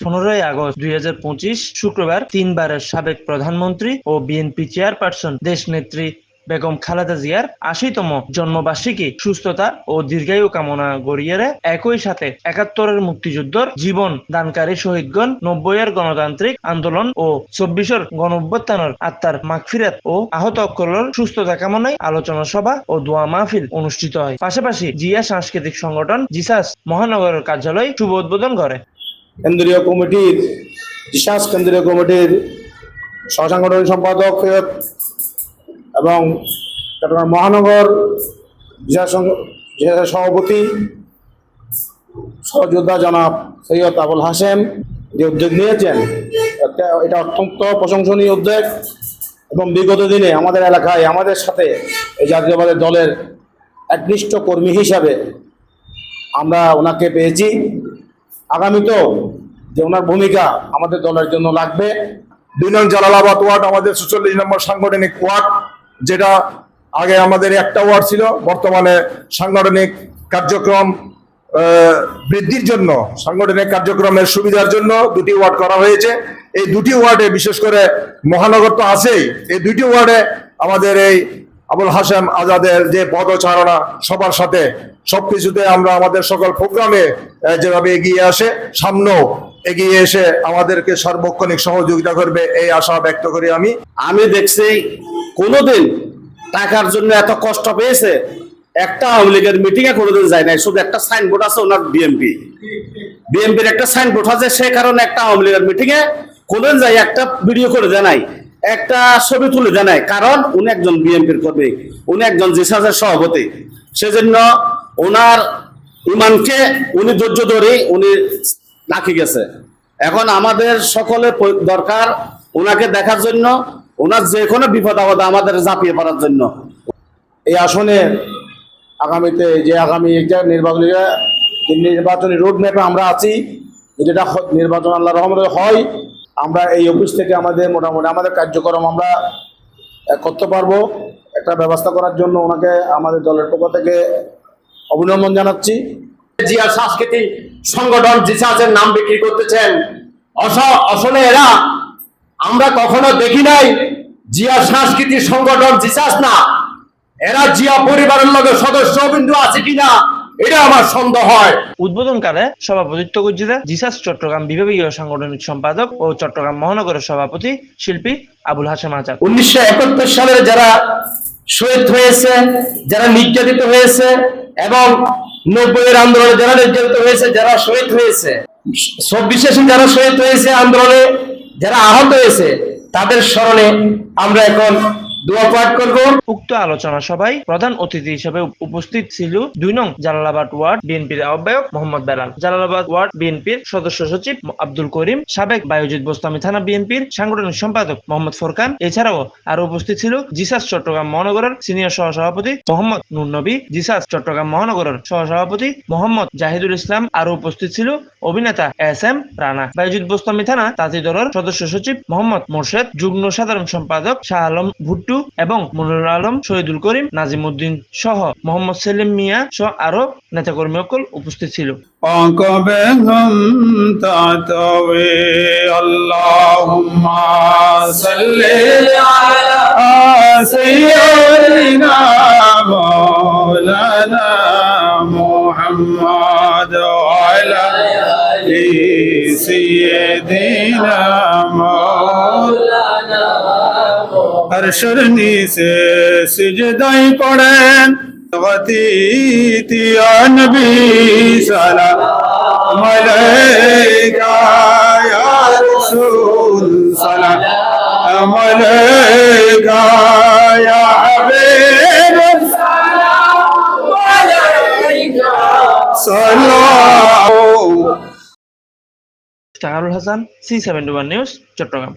পনেরোই আগস্ট দুই হাজার পঁচিশ শুক্রবার তিনবারের সাবেক প্রধানমন্ত্রী ও বিএনপি চেয়ারপারসন দেশনেত্রী বেগম খালেদা জিয়ার আশিতম জন্মবার্ষিকী সুস্থতা ও দীর্ঘায়ু কামনা গড়িয়ে একই সাথে একাত্তরের মুক্তিযুদ্ধর জীবন দানকারী শহীদগণ নব্বইয়ের গণতান্ত্রিক আন্দোলন ও চব্বিশের গণঅভ্যুত্থানের আত্মার মাগফিরাত ও আহত অকলের সুস্থতা কামনায় আলোচনা সভা ও দোয়া মাহফিল অনুষ্ঠিত হয়। পাশাপাশি জিয়া সাংস্কৃতিক সংগঠন জিসাস মহানগরের কার্যালয় শুভ উদ্বোধন করে। কেন্দ্রীয় কমিটির, বিশ্বাস কেন্দ্রীয় কমিটির সহসাংগঠনিক সম্পাদক এবং চট্টগ্রাম মহানগর জেলা সং- জেলা সভাপতি সহযোদ্ধা জনাব সৈয়দ আবুল হাসেম যে উদ্যোগ নিয়েছেন এটা অত্যন্ত প্রশংসনীয় উদ্যোগ এবং বিগত দিনে আমাদের এলাকায় আমাদের সাথে এই জাতীয়বাদের দলের একনিষ্ঠ কর্মী হিসাবে আমরা ওনাকে পেয়েছি। আগামীতেও যে ওনার ভূমিকা আমাদের দলের জন্য লাগবে। দুই নং জালালাবাদ ওয়ার্ড, আমাদের সুচল্লিশ নম্বর সাংগঠনিক ওয়ার্ড, যেটা আগে আমাদের একটা ওয়ার্ড ছিল, বর্তমানে সাংগঠনিক কার্যক্রম বৃদ্ধির জন্য, সাংগঠনিক কার্যক্রমের সুবিধার জন্য দুটি ওয়ার্ড করা হয়েছে। এই দুটি ওয়ার্ডে বিশেষ করে মহানগর তো আছেই, এই দুটি ওয়ার্ডে আমাদের এই আবুল হাসেম আজাদের যে পদচারণা সবার সাথে, সবকিছুতে আমরা আমাদের সকল প্রোগ্রামে যেভাবে এগিয়ে আসে, সামনেও এগিয়ে এসে আমাদেরকে সার্বক্ষণিক সহযোগিতা করবে এই আশা ব্যক্ত করি আমি। আমি দেখছি কোনোদিন টাকার জন্য এত কষ্ট পেয়েছে। একটা আওয়ামী লীগের মিটিং এ কোনোদিন যায় নাই, শুধু একটা সাইনবোর্ড আছে ওনার বিএমপি বিএমপির একটা সাইনবোর্ড আছে, সে কারণে একটা আওয়ামী লীগের মিটিং এ কোনোদিন যাই একটা ভিডিও করে জানাই একটা ছবি তুলে জানাই কারণ উনি একজন বিএনপির কর্মী, উনি একজন জিসাসের সভাপতি। সেজন্য ওনার ইমানকে উনি ধৈর্য ধরে উনি রাখি গেছে। এখন আমাদের সকলের প- দরকার ওনাকে দেখার জন্য, ওনার যে কোনো বিপদ আপদ আমাদের ঝাঁপিয়ে পড়ার জন্য। এই আসনে আগামীতে যে আগামী এটা নির্বাচনী নির্বাচনী রোড ম্যাপে আমরা আছি, যেটা নির্বাচন আল্লাহ রহমতে হয় আমরা এই অফিস থেকে আমাদের মোটামুটি আমাদের কার্যক্রম আমরা করতে পারব। একটা ব্যবস্থা করার জন্য ওনাকে আমাদের দলের পক্ষ থেকে অভিনন্দন জানাচ্ছি। জিয়া সাংস্কৃতিক সংগঠন জিসাসের নাম বিক্রি করতেছেন। আসলে এরা, আমরা কখনো দেখি নাই জিয়া সাংস্কৃতিক সংগঠন জিসাস না। এরা জিয়া পরিবারের লগে সদস্য বিন্দু আছে কিনা? এটা আমার সন্দেহ হয়। উদ্বোধনকালে সভাপতিত্ব করছিলেন জিসাস চট্টগ্রাম বিভাগীয় সাংগঠনিক সম্পাদক ও চট্টগ্রাম মহানগরের সভাপতি শিল্পী আবুল হাসেম আজাদ। উনিশশো একাত্তর সালের যারা শহীদ হয়েছে যারা নির্যাতিত হয়েছে এবং নব্বইয়ের আন্দোলনে যারা নির্যাতিত হয়েছে যারা শহীদ হয়েছে চব্বিশে যারা শহীদ হয়েছে আন্দোলনে যারা আহত হয়েছে তাদের স্মরণে আমরা এখন দোয়া পাঠ করব। উক্ত আলোচনা প্রধান অতিথি হিসেবে উপস্থিত ছিল দুই নং জালালাবাদ ওয়ার্ড বিএনপির আহ্বায়ক মোহাম্মদ বেলাল। জালালাবাদ ওয়ার্ড বিএনপির সদস্য সচিব আব্দুল করিম, সাবেক বায়োজিৎ বোস্তামি থানা বিএনপির সাংগঠনিক সম্পাদক মোহাম্মদ ফোরকান, এছাড়াও আরও উপস্থিত ছিল জিসাস চট্টগ্রাম মহানগরের সিনিয়র সহসভাপতি মোহাম্মদ নুর নবী জিসাস চট্টগ্রাম মহানগরের সহসভাপতি মোহাম্মদ জাহিদুল ইসলাম, আরও উপস্থিত ছিল অভিনেতা এস এম রানা। বায়োজিৎ বোস্তামি থানা তাঁতিদলের সদস্য সচিব মোহাম্মদ মোর্শেদ, যুগ্ম সাধারণ সম্পাদক শাহ আলম ভুট্টু এবং মনিরুল আলম শহীদুল করিম নাজিম উদ্দিন সহ মোহাম্মদ সেলিম মিয়া সহ আরো নেতাকর্মী সকল উপস্থিত ছিল عقبهم تعتوي اللهم صل على سيدنا مولانا محمد وعلى آل سيدنا مولانا হর্ষর নিশে সিজদাই পড়েন তবতীয় নবী সালাম মালাইকা রাসূল সালাম। মালাইকা ইয়া Habib Salam. Malaika Salam Hasan, C seventy one news, Chattogram.